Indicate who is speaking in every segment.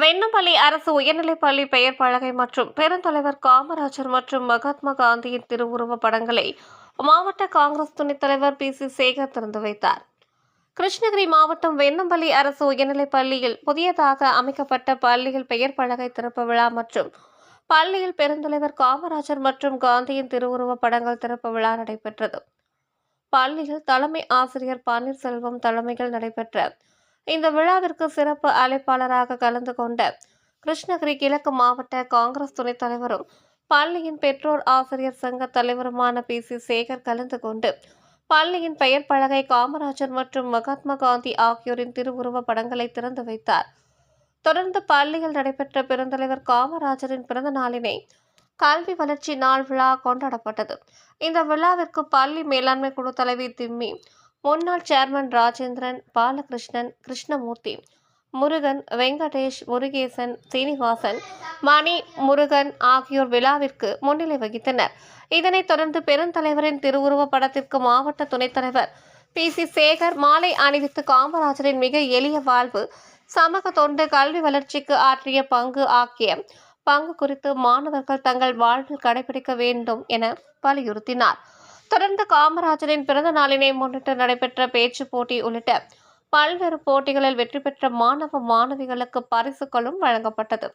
Speaker 1: வெண்ணப்பள்ளி அரசு உயர்நிலைப்பள்ளி பெயர் பலகை மற்றும் பெருந்தலைவர் காமராஜர் மற்றும் மகாத்மா காந்தியின் திருவுருவ படங்களை மாவட்ட காங்கிரஸ் துணைத் தலைவர் பி. சி. சேகர் திறந்து வைத்தார். கிருஷ்ணகிரி மாவட்டம் வெண்ணம்பள்ளி அரசு உயர்நிலைப் பள்ளியில் புதியதாக அமைக்கப்பட்ட பள்ளியில் பெயர் பலகை திறப்பு விழா மற்றும் பள்ளியில் பெருந்தலைவர் காமராஜர் மற்றும் காந்தியின் திருவுருவ படங்கள் திறப்பு விழா நடைபெற்றது. பள்ளியில் தலைமை ஆசிரியர் பன்னீர்செல்வம் தலைமையில் நடைபெற்ற இந்த விழாவிற்கு சிறப்பு அழைப்பாளராக கலந்து கொண்ட கிருஷ்ணகிரி கிழக்கு மாவட்ட காங்கிரஸ் துணைத் தலைவரும் பள்ளியின் பெற்றோர் ஆசிரியர் சங்க தலைவருமான பி. சி. சேகர் கலந்து கொண்டு பள்ளியின் பெயர் பலகை காமராஜர் மற்றும் மகாத்மா காந்தி ஆகியோரின் திருவுருவ படங்களை திறந்து வைத்தார். தொடர்ந்து பள்ளியில் நடைபெற்ற பெருந்தலைவர் காமராஜரின் பிறந்த நாளினை கல்வி வளர்ச்சி நாள் விழா கொண்டாடப்பட்டது. இந்த விழாவிற்கு பள்ளி மேலாண்மை குழு தலைவி திம்மி முன்னாள் சேர்மன் ராஜேந்திரன் பாலகிருஷ்ணன் கிருஷ்ணமூர்த்தி முருகன் வெங்கடேஷ் முருகேசன் சீனிவாசன் மணி முருகன் ஆகியோர் விழாவிற்கு முன்னிலை வகித்தனர். இதனைத் தொடர்ந்து பெருந்தலைவரின் திருவுருவப் படத்திற்கு மாவட்ட துணைத் தலைவர் பி. சி. சேகர் மாலை அணிவித்து காமராஜரின் மிக எளிய வாழ்வு சமூக தொண்டு கல்வி வளர்ச்சிக்கு ஆற்றிய பங்கு ஆகிய பங்கு குறித்து மாணவர்கள் தங்கள் வாழ்வில் கடைபிடிக்க வேண்டும் என வலியுறுத்தினார். தொடர்ந்து காமராஜரின் பிறந்த நாளினை முன்னிட்டு நடைபெற்ற பேச்சு போட்டி உள்ளிட்ட பல்வேறு போட்டிகளில் வெற்றி பெற்ற மாணவ மாணவிகளுக்கு பரிசுகளும் வழங்கப்பட்டது.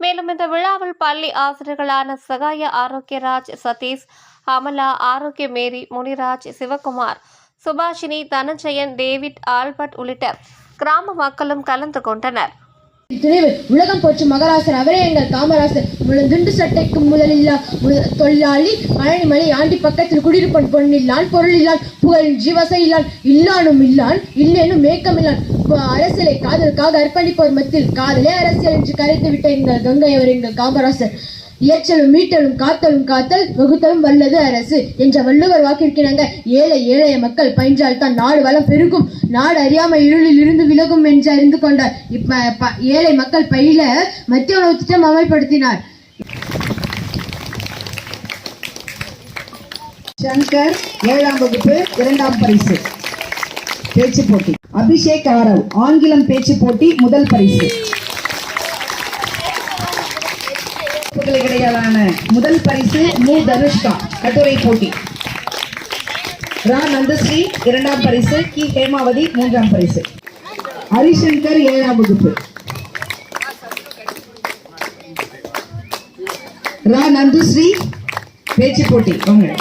Speaker 1: மேலும் இந்த விழாவில் பள்ளி ஆசிரியர்களான சகாய Arokiyaraj Satish Amala Arokiya Mary Muniraj Sivakumar Subashini Dhananjayan David Albert உள்ளிட்ட கிராம மக்களும் கலந்து கொண்டனர்.
Speaker 2: துணிவு உலகம் போற்றும் மகராசர் அவரே எங்கள் காமராசர். முழு துண்டு சட்டைக்கு முதலில்லா முத- தொழிலாளி பழனிமலை ஆண்டி பக்கத்தில் குடியிருப்பன் பொன்னில்லான் பொருளில்லான் புகழ் ஜீவசை இல்லான் இல்லானும் இல்லான் இல்லேனும் மேக்கமில்லான். அரசியலை காதலுக்காக அர்ப்பணிப்போர் மத்தியில் காதலே அரசியல் என்று கரைத்து விட்ட எங்கள் கங்கை அவர் எங்கள் காமராசர். இயற்றலும் மீட்டலும் காத்தலும் காத்தல் வகுத்தலும் வல்லது அரசு என்ற வள்ளுவர் வாக்கிற்கிணங்க ஏழை ஏழைய மக்கள் பயின்றால் தான் நாடு வளம் பெருகும். நாடு அறியாம இருளில் இருந்து விலகும் என்று அறிந்து கொண்டார் இப்ப ஏழை மக்கள் பயில மத்திய உணவு திட்டம் அமல்படுத்தினார்.
Speaker 3: சங்கர் ஏழாம் வகுப்பு இரண்டாம் பரிசு. பேச்சு போட்டி. அபிஷேக் ஆரவ் ஆங்கிலம் பேச்சு போட்டி முதல் பரிசு. இடையிலான முதல் பரிசு மு. தனுஷ்கா கட்டுரை போட்டி. ரா. நந்தஸ்ரீ இரண்டாம் பரிசு கி. ஹேமாவதி மூன்றாம் பரிசு. ஹரிசங்கர் ஏழாம் வகுப்பு. ரா. நந்துஸ்ரீ பேச்சு போட்டி. வாங்க.